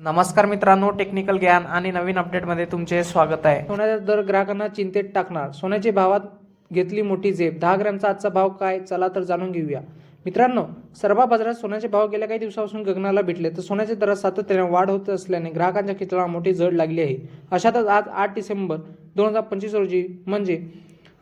नमस्कार मित्रांनो टेक्निकल ज्ञान आणि नवीन अपडेटमध्ये तुमचे स्वागत आहे. सोन्याचा दर ग्राहकांना चिंतेत टाकणार. सोन्याचे भावात घेतली मोठी झेप. दहा ग्रॅमचा आजचा भाव काय? चला तर जाणून घेऊया. मित्रांनो सर्व बाजारात सोन्याचे भाव गेल्या काही दिवसापासून गगनाला भेटले. तर सोन्याच्या दरात सातत्याने वाढ होत असल्याने ग्राहकांच्या खिचला मोठी जड लागली आहे. अशातच आज आठ डिसेंबर दोन हजार पंचवीस रोजी म्हणजे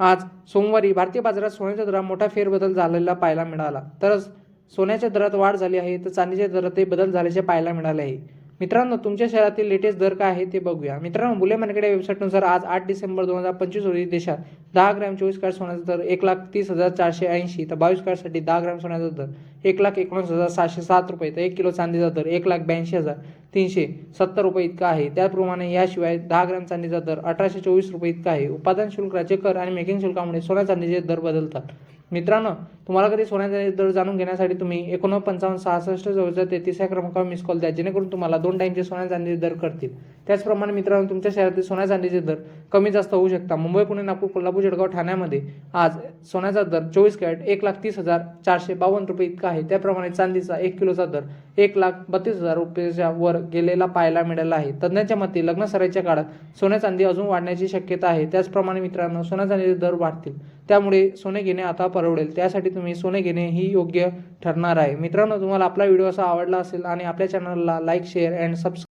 आज सोमवारी भारतीय बाजारात सोन्याच्या दरात मोठा फेरबदल झालेला पाहायला मिळाला. तरच सोन्याच्या दरात वाढ झाली आहे. तर चांदीच्या दरातही बदल झाल्याचे पाहायला मिळाले आहे. मित्रांनो तुमच्या शहरातील लेटेस्ट दर काय आहे ते बघूया. मित्रांनो बुले मार्केट या वेबसाईटनुसार आज आठ डिसेंबर दोन हजार पंचवीस रोजी देशात दहा ग्रॅम चोवीस कार्ड सोन्याचा दर एक लाख तीस हजार चारशे ऐंशी तर बावीस कार्डसाठी दहा ग्रॅम सोन्याचा दर एक लाख एकोणीस हजार सहाशे सात रुपये तर एक किलो चांदीचा दर एक लाख ब्याऐंशी हजार तीनशे सत्तर रुपये इतका आहे. त्याचप्रमाणे याशिवाय दहा ग्रॅम चांदीचा दर अठराशे चोवीस रुपये इतका आहे. उत्पादन शुल्काचे कर आणि मेकिंग शुल्कामुळे सोन्या चांदीचे दर बदलतात. मित्रांनो तुम्हाला कधी सोन्याचा दर जाणून घेण्यासाठी तुम्ही एकोणव पंचावन्न सहासष्ट जवळच्या तेहतीस या क्रमांकावर मिस कॉल द्या जेणेकरून तुम्हाला दोन टाईमचे सोन्या चांदीचे दर करतील त्याचप्रमाणे मित्रांनो तुमच्या शहरातील सोन्या चांदीचे दर कमी जास्त होऊ शकता मुंबई पुणे नागपूर कोल्हापूर जळगाव ठाण्यामध्ये आज सोन्याचा दर चोवीस कॅरेट एक लाख तीस हजार चारशे बावन्न रुपये इतका आहे. त्याप्रमाणे चांदीचा एक किलोचा दर एक लाख बत्तीस हजार रुपयाच्या वर गेलेला पाहायला मिळाला आहे. तज्ज्ञांच्या मते लग्न सराईच्या काळात सोन्या चांदी अजून वाढण्याची शक्यता आहे. त्याचप्रमाणे मित्रांनो सोन्या चांदीचे दर वाढतील. त्यामुळे सोने घेणे आता परवडेल. त्यासाठी तुम्ही सोने घेणे ही योग्य ठरणार आहे. मित्रांनो तुम्हाला आपला व्हिडिओ असा आवडला असेल आणि आपल्या चॅनलला लाईक शेअर अँड सबस्क्राईब